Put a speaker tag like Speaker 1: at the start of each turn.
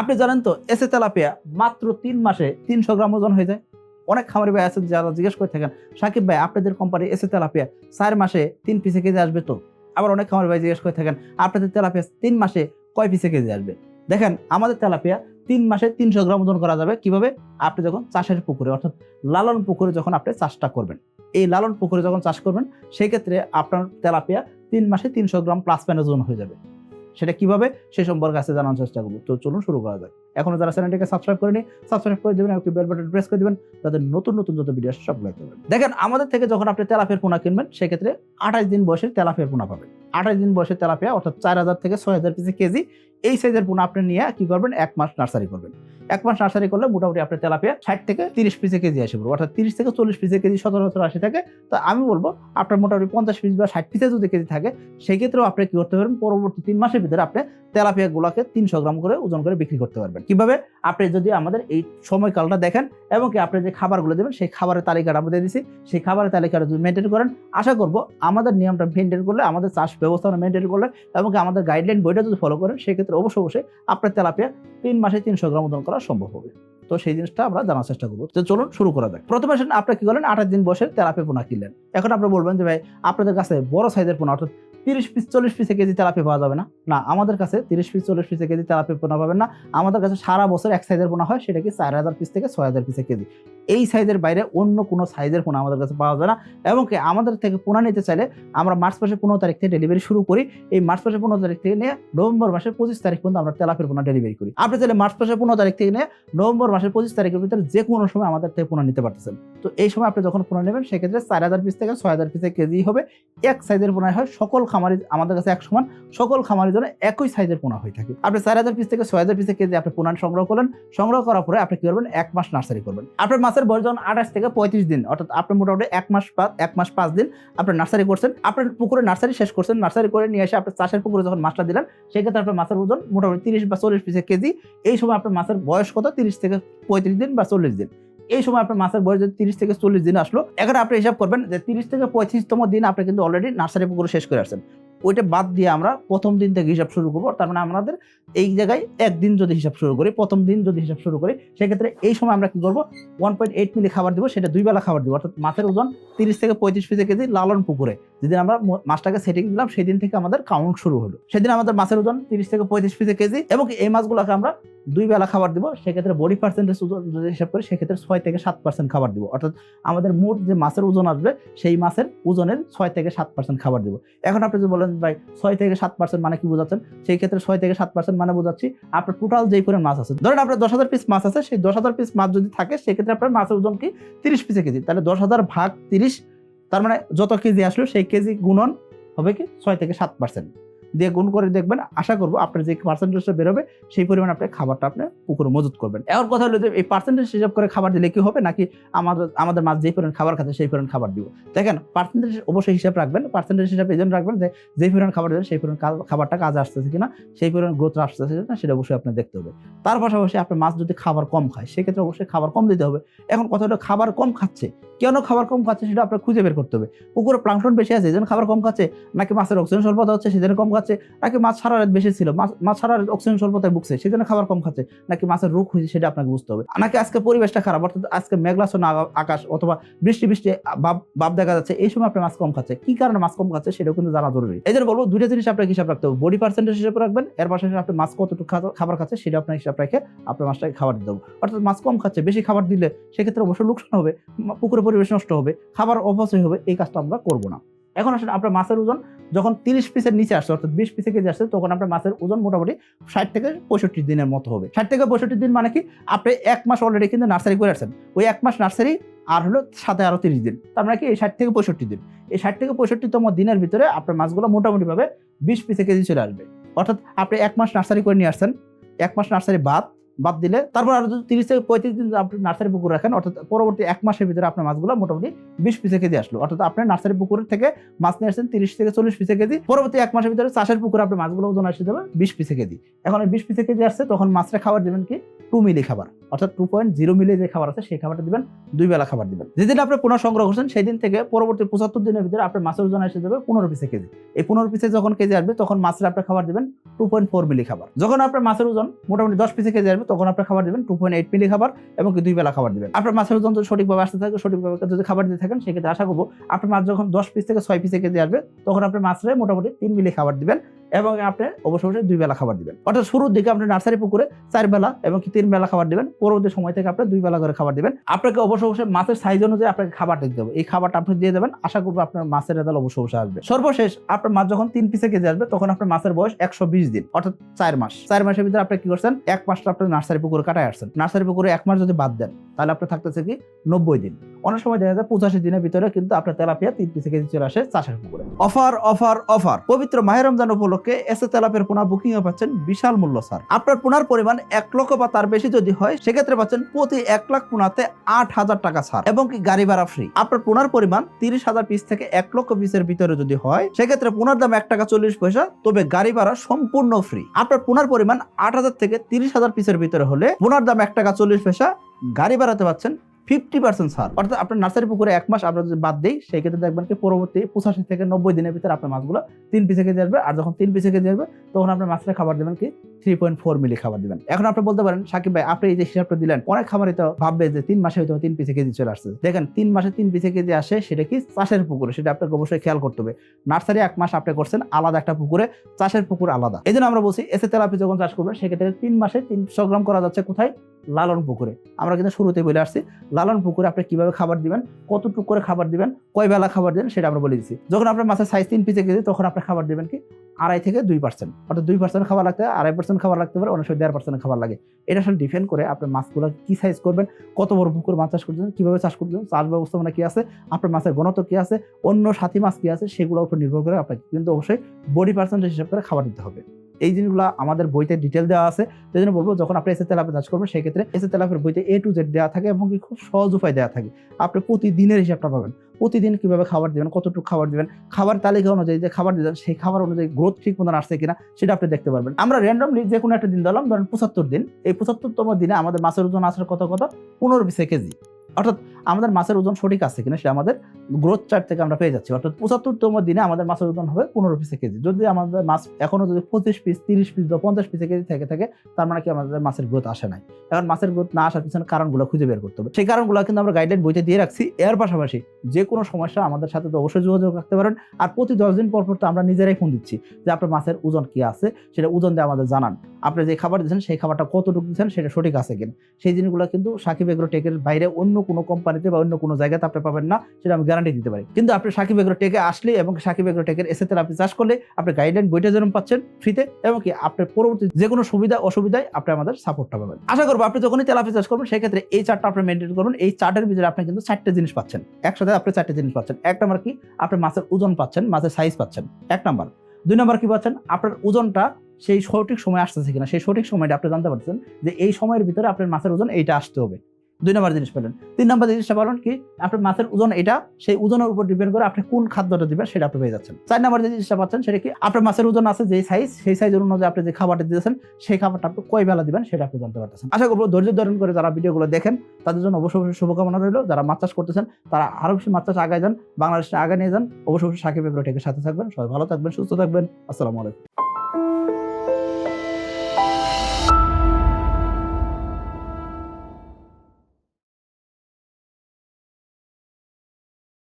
Speaker 1: আপনি জানেন তো, এসে তেলাপিয়া মাত্র তিন মাসে তিনশো গ্রাম ওজন হয়ে যায়। অনেক খামারি ভাই আছেন যারা জিজ্ঞেস করে থাকেন, সাকিব ভাই, আপনাদের কোম্পানি এসে তেলাপিয়া চার মাসে তিন পিসে কেজি আসবে তো? আবার অনেক খামারি ভাই জিজ্ঞেস করে থাকেন, আপনাদের তেলাপিয়া তিন মাসে কয় পিসে কেজি আসবে? দেখেন, আমাদের তেলাপিয়া তিন মাসে তিনশো গ্রাম ওজন করা যাবে। কীভাবে? আপনি যখন চাষের পুকুরে, অর্থাৎ লালন পুকুরে যখন আপনি চাষটা করবেন, এই লালন পুকুরে যখন চাষ করবেন সেই ক্ষেত্রে আপনার তেলাপিয়া তিন মাসে তিনশো গ্রাম প্লাস প্যান ওজন হয়ে যাবে। সেটা কীভাবে? সে সম্পর্কে আসতে জানার চেষ্টা করব। তো চলুন শুরু করা যাক। এখনও যারা চ্যানেলটিকে সাবস্ক্রাইব করেনি, সাবস্ক্রাইব করে দেবেন, একটি বেল বাটন প্রেস করে দেবেন, তাদের নতুন নতুন যত ভিডিও আসে সব দেবেন দেখেন, আমাদের থেকে যখন আপনি তেলাফের পোনা কিনবেন, সেক্ষেত্রে আঠাশ দিন বয়সের তেলাফের পোনা পাবেন। আঠাশ দিন বয়সের তেলাপিয়া, অর্থাৎ চার হাজার থেকে ছয় হাজার পিসি কেজি এই সাইজের পোনা আপনি নিয়ে কি করবেন? এক মাস নার্সারি করবেন। এক মাস নার্সারি করলে মোটামুটি আপনার তেলাপিয়া ষাট থেকে তিরিশ পিসে কেজি আসে পড়বে। অর্থাৎ তিরিশ থেকে চল্লিশ পিসে কেজি সচরাচর আসে থাকে। তো আমি বলব, আপনার মোটামুটি পঞ্চাশ পিস বা ষাট পিসে যদি কেজি থাকে, সেক্ষেত্রেও আপনি কি করতে পারবেন? পরবর্তী তিন মাসের ভিতরে আপনি তেলাপিয়া গুলাকে তিনশো গ্রাম করে ওজন করে বিক্রি করতে পারবেন। কীভাবে? আপনি যদি আমাদের এই সময়কালটা দেখেন এবং কি আপনি যে খাবারগুলো দেবেন, সেই খাবারের তালিকাটা আমরা দিয়ে দিচ্ছি সেই খাবারের তালিকাটা যদি মেনটেন করেন, আশা করব আমাদের নিয়মটা মেনটেন করলে, আমাদের চাষ ব্যবস্থাপনা মেনটেন করলে এবং আমাদের গাইডলাইন বইটা যদি ফলো করেন, সেক্ষেত্রে অবশ্যই অবশ্যই আপনার তেলাপিয়া তিন মাসে তিনশো গ্রাম ওজন করা সম্ভব হবে। তো সেই জিনিসটা আমরা জানার চেষ্টা করব। তো চলুন শুরু করা যাক। প্রথমে আপনি কি করলেন? আঠাশ দিন বসে তেলাপিয়া পোনা কিনলেন। এখন আপনি বলবেন যে, ভাই, আপনাদের কাছে বড় সাইজের পোনা, অর্থাৎ তিরিশ পিস, চল্লিশ পিসে কেজি তেলাপি পাওয়া যাবে না। না, আমাদের কাছে তিরিশ পিস, চল্লিশ পিসে কেজি তেলাপি পোনা পাবেন না। আমাদের কাছে সারা বছর এক সাইজের পোনা হয়, সেটা কি চার হাজার পিস থেকে ছয় হাজার পিসে কেজি। এই সাইজের বাইরে অন্য কোনো সাইজের পোনা আমাদের কাছে পাওয়া যায় না। এবং কি আমাদের থেকে পোনা নিতে চাইলে আমরা মার্চ মাসের পনেরো তারিখ থেকে ডেলিভারি শুরু করি। এই মার্চ মাসের পনেরো তারিখ থেকে নিয়ে নভেম্বর মাসের পঁচিশ তারিখ পর্যন্ত আমরা তেলাপির পোনা ডেলিভারি করি। আপনি চাইলে মার্চ মাসের পনেরো তারিখ থেকে নিয়ে নভেম্বর মাসের পঁচিশ তারিখের ভিতরে যে কোনো সময় আমাদের থেকে পোনা নিতে পারতেছেন। তো এই সময় আপনি যখন পোনা নেবেন, সেক্ষেত্রে চার হাজার পিস থেকে ছয় হাজার পিসে কেজি হবে। এক সাইজের পোনা হয় সকল খামারি, আমাদের কাছে এক সমান, সকল খামারির জন্য একই সাইজের পোনা হয়ে থাকে। আপনি চার হাজার পিস থেকে ছয় হাজার পিসে কেজি আপনি পোনা সংগ্রহ করলেন, সংগ্রহ করার পরে আপনি কি করবেন? এক মাস নার্সারি করবেন। আপনার মাসের বয়স যখন আঠাশ থেকে পঁয়ত্রিশ দিন, অর্থাৎ আপনি মোটামুটি এক মাস এক মাস পাঁচ দিন আপনার নার্সারি করছেন, আপনার পুকুরে নার্সারি শেষ করছেন নার্সারি করে নিয়ে এসে আপনার চাষের পুকুরে যখন মাছটা দিলেন, সেক্ষেত্রে আপনার মাছের ওজন মোটামুটি তিরিশ বা চল্লিশ পিসে কেজি। এই সময় আপনার মাছের বয়স কত? তিরিশ থেকে পঁয়ত্রিশ দিন বা চল্লিশ দিন। এই সময় আপনার মাছের বয়স যদি তিরিশ থেকে চল্লিশ দিন আসলো, এখন আপনি হিসাব করবেন যে তিরিশ থেকে পঁয়ত্রিশতম দিন আপনি কিন্তু অলরেডি নার্সারি পুকুর শেষ করে আসছেন। ওইটা বাদ দিয়ে আমরা প্রথম দিন থেকে হিসাব শুরু করব। তার মানে আমাদের এই জায়গায় একদিন যদি হিসাব শুরু করি, প্রথম দিন যদি হিসাব শুরু করি, সেক্ষেত্রে এই সময় আমরা কি করব? ওয়ান পয়েন্ট এইট মিলি খাবার দিব, সেটা দুই বেলা খাবার দিব। অর্থাৎ মাছের ওজন তিরিশ থেকে পঁয়ত্রিশ পিসে কেজি লালন পুকুরে। যেদিন আমরা মাছটাকে সেটিং দিলাম, সেদিন থেকে আমাদের কাউন্ট শুরু হলো। সেদিন আমাদের মাছের ওজন তিরিশ থেকে পঁয়ত্রিশ পিসে কেজি এবং এই মাছগুলোকে আমরা দুই বেলা খাবার দিব। সেক্ষেত্রে বডি পার্সেন্টেজ ওজন যদি হিসাব করি, সেক্ষেত্রে ছয় থেকে সাত পার্সেন্ট খাবার দিব। অর্থাৎ আমাদের মোট যে মাছের ওজন আসবে, সেই মাছের ওজনের ছয় থেকে সাত পার্সেন্ট খাবার দিব। এখন আপনি যদি বলেন ছয় থেকে সাত পার্সেন্ট মানে কি বোঝাচ্ছেন? সেই ক্ষেত্রে ছয় থেকে সাত পার্সেন্ট মানে বোঝাচ্ছি আপনার টোটাল যেই পরিমাণ মাছ আছে। ধরেন আপনার দশ হাজার পিস মাছ আছে, সেই দশ হাজার পিস মাছ যদি থাকে সেক্ষেত্রে আপনার মাছের ওজন কি? তিরিশ পিসে কেজি। তাহলে দশ হাজার ভাগ তিরিশ, তার মানে যত কেজি আসলো, সেই কেজি গুণন হবে কি? ছয় থেকে সাত পার্সেন্ট দিয়ে গুণ করে দেখবেন, আশা করব আপনার যে পার্সেন্টেজটা বেরোবে, সেই পরিমাণ আপনি খাবারটা আপনি পুকুরে মজুত করবেন। এখন কথা হলো যে, এই পার্সেন্টেজ হিসাব করে খাবার দিলে কি হবে? নাকি আমাদের আমাদের মাছ যেই পরিমাণ খাবার খাচ্ছে, সেই পরিমাণ খাবার দিব? দেখেন পার্সেন্টেজ অবশ্যই হিসাব রাখবেন পার্সেন্টেজ হিসাব এই জন্য রাখবেন যে, যেই পরিমাণ খাবার দেবেন, সেই পরিমাণ খাবারটা কাজে আসতেছে কিনা, সেই পরিমাণ গ্রোথ আসতেছে কিনা, সেটা অবশ্যই আপনি দেখতে হবে। তার পাশাপাশি আপনার মাছ যদি খাবার কম খায়, সেক্ষেত্রে অবশ্যই খাবার কম দিতে হবে। এখন কথা হলো খাবার কম খাচ্ছে, কেন খাবার কম খাচ্ছে সেটা আপনার খুঁজে বের করতে হবে। পুকুরে প্লাংটন বেশি আছে, এই জন্য খাবার কম খাচ্ছে, নাকি মাছের অক্সিজেন স্বল্পতা হচ্ছে সেজন্য কম খাচ্ছে নাকি মাছ সারা রাত বেশি ছিল? মাছ সারা রাত অক্সিজেন স্বল্পতায় ভুগছে সেজন্য খাবার কম খাচ্ছে, নাকি মাছের রোগ হয়েছে সেটা আপনাকে বুঝতে হবে। নাকি আজকে পরিবেশটা খারাপ, অর্থাৎ আজকে মেঘলাছন্ন আগা- আকাশ অথবা বৃষ্টি বৃষ্টি, ভাব ভাব দেখা যাচ্ছে, এই সময় আপনি মাছ কম খাচ্ছে কি কারণে মাছ কম খাচ্ছে সেটাও কিন্তু জানা জরুরি। এই জন্য বলব, দুইটা জিনিস আপনাকে হিসাব রাখতে হবে। বডি পার্সেন্টেজ হিসাব রাখবেন, এর পাশাপাশি আপনি মাছ কতটুকু খাবার খাচ্ছে সেটা আপনার হিসাব রেখে আপনার মাছটাকে খাবার দিতে হবে। অর্থাৎ মাছ কম খাচ্ছে, বেশি খাবার দিলে সেক্ষেত্রে অবশ্যই লোকসান হবে পুকুরের পরিবেশ নষ্ট হবে, খাবার অপচয় হবে, এই কাজটা আমরা করব না। এখন আসলে আপনার মাছের ওজন যখন তিরিশ পিসের নিচে আসছে, অর্থাৎ বিশ পিসে কেজি আসছে, তখন আপনার মাছের ওজন মোটামুটি ষাট থেকে পঁয়ষট্টি দিনের মতো হবে। ষাট থেকে পঁয়ষট্টি দিন মানে কি? আপনি এক মাস অলরেডি কিন্তু নার্সারি করে আসছেন। ওই এক মাস নার্সারি আর হলো সাথে আরও তিরিশ দিন। তার মানে কি? এই ষাট থেকে পঁয়ষট্টি দিন। এই ষাট থেকে পঁয়ষট্টিতম দিনের ভিতরে আপনার মাছগুলো মোটামুটিভাবে বিশ পিসে কেজি চলে আসবে। অর্থাৎ আপনি এক মাস নার্সারি করে নিয়ে আসছেন। এক মাস নার্সারি বাদ বাদ দিলে, তারপর আরও তিরিশ থেকে পঁয়ত্রিশ দিন আপনি নার্সারি পুকুর রাখেন, অর্থাৎ পরবর্তী এক মাসের ভিতরে আপনার মাছগুলো মোটামুটি বিশ পিসে কেজি আসলো। অর্থাৎ আপনার নার্সারি পুকুর থেকে মাছ নিয়ে আসছেন তিরিশ থেকে চল্লিশ পিসে কেজি, পরবর্তী এক মাসের ভিতরে চাষের পুকুরে আপনি মাছগুলো ওজন আসে যাবে বিশ পিসে কেজি। এখন বিশ পিসে কেজি আসছে, তখন মাছটা খাবার দেবেন কি? টু মিলি খাবার। অর্থাৎ টু পয়েন্ট জিরো মিলে যে খাবার আছে, সেই খাবারটা দিবেন, দুই বেলা খাবার দিবেন। যেদিন আপনি পুনঃ সংগ্রহ করছেন সেই দিন থেকে পরবর্তী পঁচাত্তর দিনের ভিতরে আপনার মাছের ওজন এসে যাবে পনেরো পিসে কেজি। এই পনেরো পিসে যখন কেজি আসবে, তখন মাছের আপনার খাবার দিবেন টু পয়েন্ট ফোর মিলি খাবার। যখন আপনার মাছের ওজন মোটামুটি দশ পিসে কেজি আসবে, তখন আপনার খাবার দিবেন টু পয়েন্ট এইট মিলি খাবার এবং দুই বেলা খাবার দিবেন। আপনার মাছের ওজন যদি সঠিকভাবে আসতে থাকে, সঠিকভাবে যদি খাবার দিয়ে থাকেন, সেক্ষেত্রে আশা করব আপনার মাছ যখন দশ পিস থেকে ছয় পিসে কেজি আসবে, তখন আপনার মাছের মোটামুটি তিন মিলি খাবার দিবেন। এবং আপনি অবশ্য অবশ্যই দুই বেলা খাবার দিবেন। অর্থাৎ শুরুর দিকে আপনি নার্সারি পুকুরে চার বেলা এবং তিন বেলা খাবার দিবেন, পরবর্তী সময় থেকে আপনি দুই বেলা করে খাবার দিবেন। আপনাকে অবশ্য অবশ্যই মাছের সাইজ অনুযায়ী আপনাকে খাবার দিতে হবে। এই খাবারটা আপনি দিয়ে দেবেন, আশা করব আপনার মাছের রেজাল্ট অবশ্য অবশ্যই আসবে। সর্বশেষ আপনার মাছ যখন তিন পিসে কেজি আসবে, তখন আপনার মাছের বয়স একশো বিশ দিন, অর্থাৎ চার মাস। চার মাসের ভিতরে আপনি কি করছেন? এক মাসটা আপনি নার্সারি পুকুরে কাটায় আসছেন। নার্সারি পুকুরে এক মাস যদি বাদ দেন তাহলে আপনার থাকতেছে কি নব্বই দিন। অনেক সময় দেখা যায় পঁচাশি দিনের ভিতরে কিন্তু আপনার তেলাপিয়া তিন পিসে কেজি চলে আসে চাষের পুকুরে অফার অফার অফার। পবিত্র মাহের রমজান উপলক্ষে এসে তেলাপের পোনা বুকিং এ পাচ্ছেন বিশাল মূল্য, স্যার। আপনার পোনার পরিমাণ এক লক্ষ বা তার বেশি যদি হয়, সেক্ষেত্রে পাচ্ছেন প্রতি এক লাখ পোনাতে আট হাজার টাকা ছাড় এবং কি গাড়ি ভাড়া ফ্রি আপনার পোনার পরিমাণ তিরিশ হাজার পিস থেকে এক লক্ষ পিসের ভিতরে যদি হয়, সেক্ষেত্রে পোনার দাম এক টাকা চল্লিশ পয়সা, তবে গাড়ি ভাড়া সম্পূর্ণ ফ্রি আপনার পোনার পরিমাণ আট হাজার থেকে তিরিশ হাজার পিসের ভিতরে হলে পোনার দাম এক টাকা চল্লিশ পয়সা গাড়ি ভাড়াতে পাচ্ছেন ফিফটি পার্সেন্ট ছাড়। অর্থাৎ আপনার নার্সারি পুকুরে এক মাস আমরা যদি বাদ দিই সেই ক্ষেত্রে দেখবেন কি পরবর্তী পঁচাশি থেকে নব্বই দিনের ভিতরে আপনার মাছগুলো তিন পিসে কেজি আসবে। আর যখন তিন পিসে কেজি আসবে, তখন আপনার মাছের খাবার দেবেন কি থ্রি পয়েন্ট ফোর মিলি খাবার দিবেন। এখন আপনি বলতে পারেন, সাকিব ভাই, আপনি এই যে হিসাবটা দিলেন, অনেক খামারই তো ভাববে যে তিন মাসে হয়তো তিন পিসে কেজি চলে আসছে। দেখেন, তিন মাসে তিন পিসে কেজি আসে, সেটা কি চাষের পুকুরে, সেটা আপনাকে অবশ্যই খেয়াল করতে হবে। নার্সারি এক মাস আপনি করছেন, আলাদা একটা পুকুরে, চাষের পুকুর আলাদা। এই জন্য আমরা বলছি, এসে তেলাপি যখন চাষ করবেন, সেক্ষেত্রে তিন মাসে তিনশো গ্রাম করা যাচ্ছে কোথায়? লালন পুকুরে। আমরা কিন্তু শুরুতে বলে আসছি, লালন পুকুরে আপনি কীভাবে খাবার দিবেন, কতটুকু করে খাবার দিবেন, কয় বেলা খাবার দিবেন সেটা আমরা বলে দিচ্ছি। যখন আপনার মাছের সাইজ তিন পিসে কেজি, তখন আপনি খাবার দিবেন কি আড়াই থেকে দুই পার্সেন্ট অর্থাৎ দুই পার্সেন্ট খাবার লাগতে আড়াই পার্সেন্ট খাবার লাগতে পারে অনেক সময় দেড় পার্সেন্ট খাবার লাগে। এটা আসলে ডিপেন্ড করে আপনার মাছগুলো কি সাইজ করবেন, কত বড় পুকুর মাছ চাষ করতেছেন কীভাবে চাষ করতেছেন চাষ ব্যবস্থাপনা কি আছে, আপনার মাছের ঘনত্ব কি আছে, অন্য সাথী মাছ কি আছে, সেগুলোর উপর নির্ভর করে আপনাকে কিন্তু অবশ্যই বডি পার্সেন্টেজ হিসাব করে খাবার দিতে হবে। এই জিনিসগুলো আমাদের বইতে ডিটেল দেওয়া আছে। সেই জন্য বলব, যখন আপনি এসে তেলাপে চাষ করবেন সেই ক্ষেত্রে এসে তেলাপের বইতে এ টু জেড দেওয়া থাকে এবং কি খুব সহজ উপায় দেওয়া থাকে। আপনি প্রতিদিনের হিসাবটা পাবেন। প্রতিদিন কীভাবে খাবার দিবেন, কতটুকু খাবার দিবেন, খাবার তালিকা অনুযায়ী যে খাবার দিবেন, সেই খাবার অনুযায়ী গ্রোথ ঠিক মতন আসছে কিনা, সেটা আপনি দেখতে পারবেন। আমরা র্যান্ডমলি যে কোনো একটা দিন দিলাম ধরেন পঁচাত্তর দিন। এই পঁচাত্তরতম দিনে আমাদের মাছের ওজন আসার কত কত? পনেরো বিশে কেজি। অর্থাৎ আমাদের মাছের ওজন সঠিক আছে কিনা সেটা আমাদের গ্রোথ চার্ট থেকে আমরা পেয়ে যাচ্ছি। অর্থাৎ পঁচাত্তরতম দিনে আমাদের মাছের ওজন হবে পনেরো পিসে কেজি। যদি আমাদের মাছ এখনও যদি পঁচিশ পিস তিরিশ পিস বা পঞ্চাশ পিসে কেজি থেকে থাকে, তার মানে কি আমাদের মাছের গ্রোথ আসে নাই। এখন মাছের গ্রোথ না আসার পিছনে কারণগুলো খুঁজে বের করতে হবে। সেই কারণগুলো কিন্তু আমরা গাইডলাইন বইতে দিয়ে রাখছি। এর পাশাপাশি যে কোনো সমস্যা আমাদের সাথে তো অবশ্যই যোগাযোগ রাখতে পারেন। আর প্রতি দশ দিন পর পর তো আমরা নিজেরাই ফোন দিচ্ছি যে আপনার মাছের ওজন কি আছে, সেটা ওজন দিয়ে আমাদের জানান। আপনি যে খাবার দিচ্ছেন, সেই খাবারটা কতটুকু দিচ্ছেন, সেটা সঠিক আছে কিনা। সেই জিনিসগুলো কিন্তু সাকিব এগ্রো টেকের বাইরে অন্য কোনো কোম্পানিতে বা অন্য কোনো জায়গাতে আপনি পাবেন না, সেটা আমি গ্যারান্টি দিতে পারি। কিন্তু আপনি সাকিব এগ্রো টেকে আসলে এবং সাকিব এগ্রো টেকের এসে আপনি চাষ করলে আপনি গাইডলাইন বইটা যেরকম পাচ্ছেন ফ্রিতে এবং কি আপনার পরবর্তী যে কোনো সুবিধা, অসুবিধায় আপনি আমাদের সাপোর্টটা পাবেন। আশা করব আপনি যখনই তেলাপি চাষ করবেন, সেক্ষেত্রে এই চারটা আপনি মেনটেন করুন। এই চার্টের ভিতরে আপনি কিন্তু চারটে জিনিস পাচ্ছেন। একসাথে আপনি চারটে জিনিস পাচ্ছেন। এক নাম্বার কি? আপনি মাছের ওজন পাচ্ছেন, মাছের সাইজ পাচ্ছেন। এক নাম্বার দুই নাম্বার কি পাচ্ছেন? আপনার ওজনটা সেই সঠিক সময় আসতেছে কিনা, সেই সঠিক সময়টা আপনি জানতে পারছেন যে এই সময়ের ভিতরে আপনার মাছের ওজন এইটা আসতে হবে। দুই নম্বর জিনিস পেলেন। তিন নম্বর জিনিসটা বলেন কি, আপনার মাছের ওজন এটা, সেই ওজনের উপর ডিপেন্ড করে আপনি কোন খাদ্যটা দিবেন সেটা আপনি পেয়ে যাচ্ছেন। চার নম্বর যে জিনিসটা পাচ্ছেন সেটা কি, আপনার মাছের ওজন আছে যে সাইজ সেই সাইজ অনুযায়ী আপনি যে খাবারটা দিয়েছেন, সেই খাবারটা আপনি কয় বেলা দিবেন সেটা আপনি জানতে পারতেছেন। আশা করব ধৈর্য ধারণ করে যারা ভিডিওগুলো দেখেন, তাদের জন্য অবশ্যই অবশ্যই শুভকামনা রইল। যারা মাছ চাষ করতেছেন, তারা আরও বেশি মাছ চাষ আগায় যান, বাংলাদেশে আগে নিয়ে যান। অবশ্যই অবশ্যই সাকিব এগ্রোটেকের সাথে থাকবেন। সবাই ভালো থাকবেন, সুস্থ থাকবেন। আসসালামু আলাইকুম।